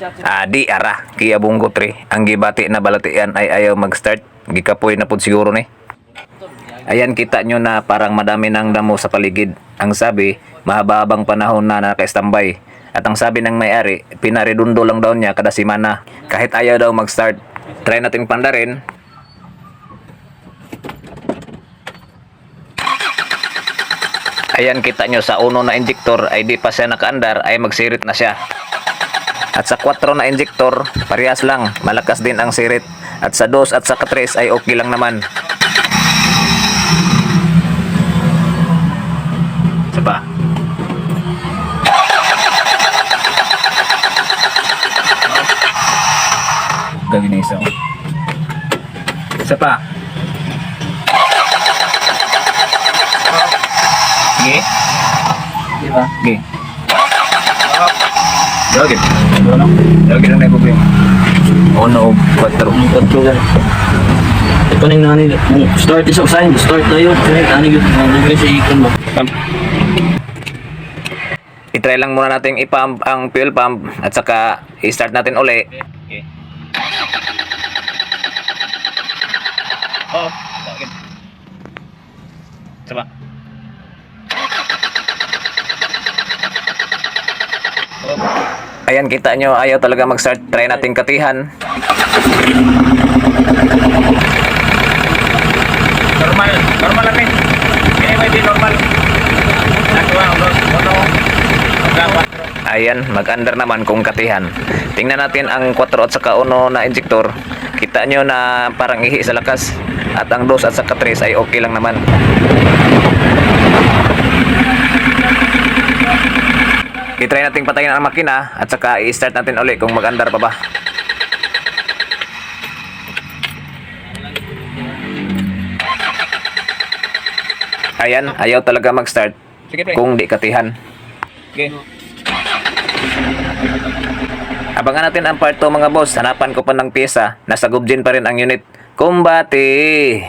Ah, di ara, Kia Bungo 3. Ang gibati na balatian ay ayaw mag-start. Gikapoy na pud siguro ni. Ayan kita nyo na parang madami ng damo sa paligid. Ang sabi, mahaba-habang panahon na naka-standby. At ang sabi ng may-ari, pinaridundo lang daw niya kada simana. Kahit ayaw daw mag-start. Try natin pandarin. Ayan kita nyo sa uno na injector ay di pa siya nakaandar ay magsirit na siya. At sa 4 na injector, parehas lang, malakas din ang sirit. At sa 2 at sa 3 ay okay lang naman. Isa. Gawin na isa. Isa pa. Sige. Di ba? Sige. Dawagin. Dawagin lang na problema. Uno, 4. Ang tatlo gan. Ito na yung nani. Start is sign. Start na yun. Kaya nani yun. Nani sa ikon mo. I-try lang muna natin i-pump ang fuel pump at saka i-start natin uli. Okay. Oh, bakit? Sama. Ayan, kita nyo, ayaw talaga mag-start. Try natin katihan. Normal, normal lang eh. May di normal. Nagawa, Ayan, mag-under naman kung katihan. Tingnan natin ang 4 at saka 1 na injector. Kita nyo na parang ihi sa lakas. At ang 2 at saka 3 ay okay lang naman. I-try natin patayin ang makina at saka i-start natin uli kung mag-under pa ba. Ayan, ayaw talaga mag-start kung di katihan. Okay. Abangan natin ang part 2 mga boss. Hanapan ko pa ng pyesa. Nasa gubjin pa rin ang unit. Kumbati!